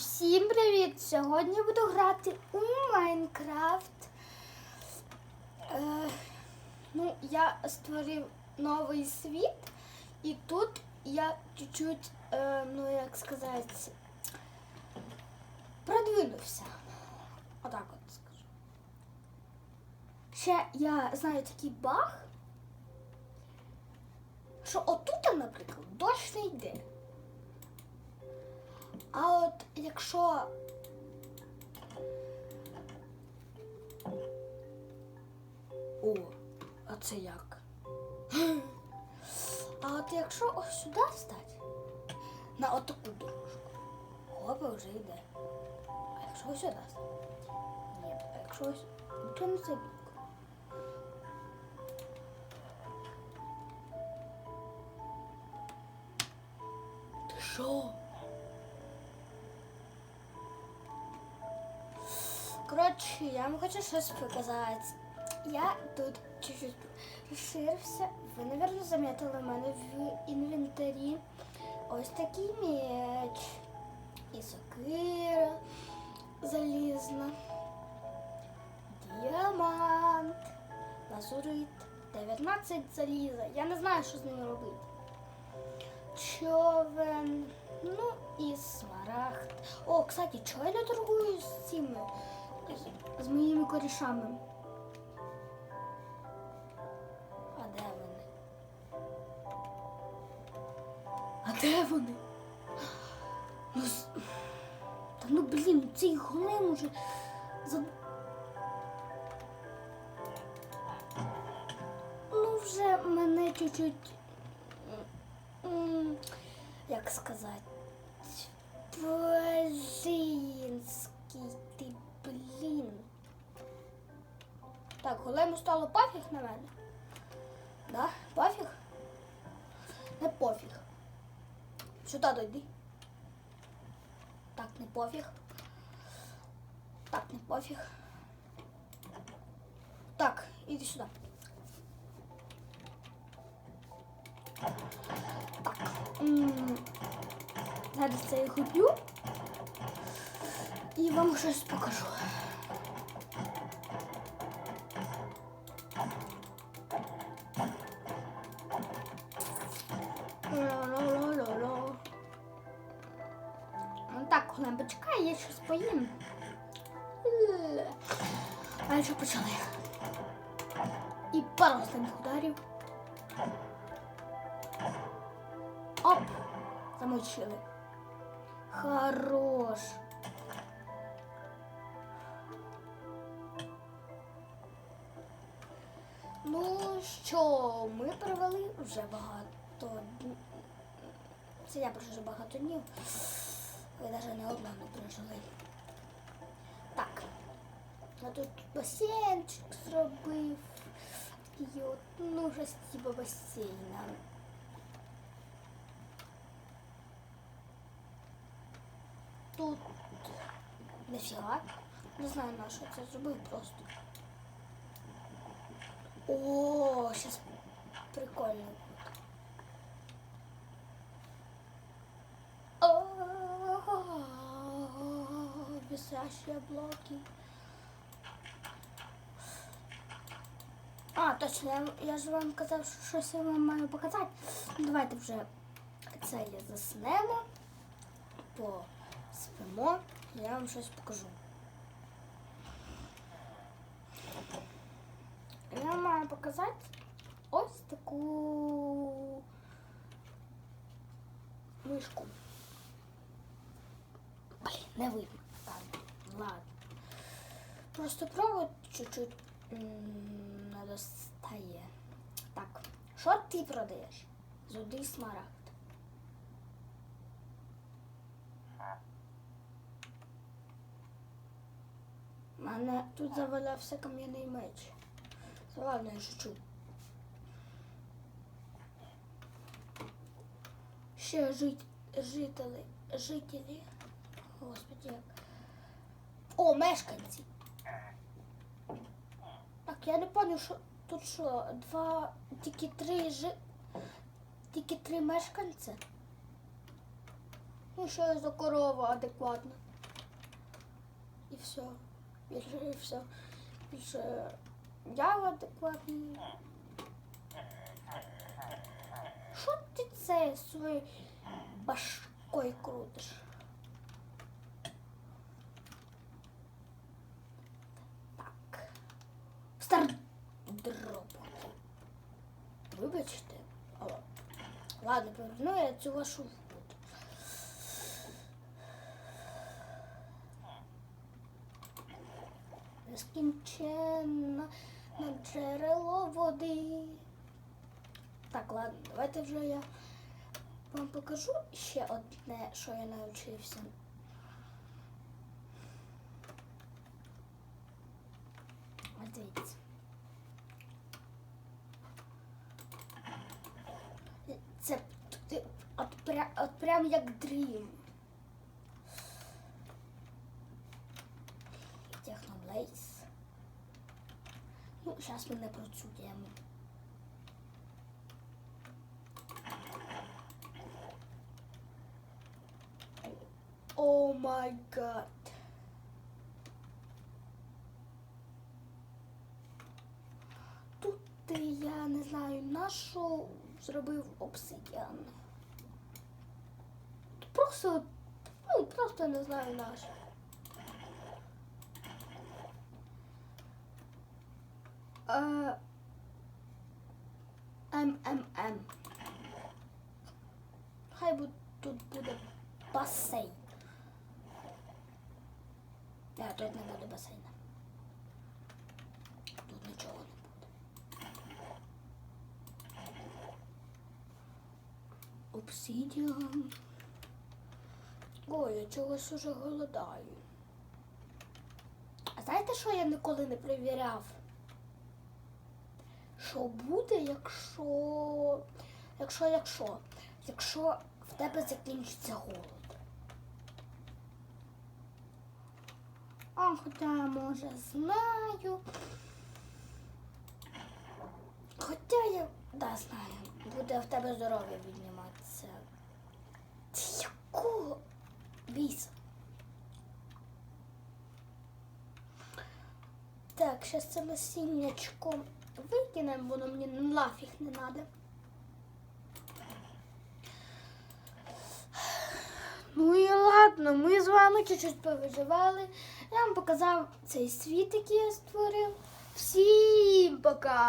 Всім привіт! Сьогодні буду грати у Майнкрафт. Е, ну, я створив новий світ, і тут я чуть-чуть, е, ну як сказати, продвинувся. Отак от скажу. Ще я знаю такий баг, що отут, наприклад, дощ не йде. А от якщо. О, а це як? А от якщо ось сюди встати, на отаку дорожку, хопа вже йде. А якщо ось сюди стати? Ні, а якщо ось це бік. Ти що? Коротше, я вам хочу щось показати. Я тут чуть-чуть розширився. Ви, мабуть, замітили в мене в інвентарі ось такий меч. І сокира залізна. Діамант. Лазурит. 19 заліза. Я не знаю, що з ними робити. Човен. Ну і смарагд. О, кстати, чого я не торгую з цими? З, моїми корішами. А де вони? А де вони? Ну, та ну блін, цей голем уже за... Ну, вже мене чуть-чуть. м, Як сказати? Блінський ти блін. Так, голему стало пофіг на мене. Да? Пофіг? Не пофіг. Сюди дойди. Так, не пофіг. Так, не пофіг. Так, іди сюди. Так. Зараз це я гублю і вам щось покажу. Ну так, Олен, почекай, я щось поїм. А що почали? І пару останніх ударів. Оп! Замочили. Хорош. Ну що, ми провели вже багато днів. Це я прожив багато днів. Ви навіть не одна не прожили. Так. Я тут басейнчик зробив. І от, ну, щось типу басейна. Тут нафіга. Не знаю на що це зробив просто. О, сейчас прикольно. О, Висящие блоки. А, точно, я, я ж вам казав, що щось я вам маю показати. Давайте вже це я заснемо, поспимо, я вам щось покажу. Я маю показати ось таку мишку. Блін, не видно. Ладно. Просто провод чуть-чуть не достає. Так, що ти продаєш? Золотий смарагд. У мене тут завалявся кам'яний меч. Це ладно, я шучу. Ще жить, жителі, жителі. Господи, як. О, мешканці. Так, я не пам'ятаю, що тут що, два, тільки три жи... Тільки три мешканці. Ну, що я за корова адекватна. І все. І все. Більше я адекватний. Що ти це своєю башкою крутиш? Так. Стар дроп. Вибачте. О, Ладно, поверну я цю вашу воду. Нескінченне на джерело води. Так, ладно, давайте вже я вам покажу ще одне, що я навчився. Ось дивіться. Це от, пря, от прям як дрім. Техноблейз. Зараз ми не про. О май гад. Тут я не знаю, на що зробив обсидіан. Просто, ну, просто не знаю на що. МММ. Хай бу- тут буде басейн. Не, тут не буде басейна. Тут нічого не буде. Обсидіан. Ой, я чогось уже голодаю. А знаєте, що я ніколи не перевіряв? Що буде, якщо. Якщо, якщо, якщо в тебе закінчиться голод. А, хоча я може знаю. Хоча я да, знаю, буде в тебе здоров'я відніматися. Ти Якого біса? Так, зараз це насіннячко викинемо, воно мені нафіг не треба. Ну і ладно, ми з вами чуть-чуть повиживали. Я вам показав цей світ, який я створив. Всім пока!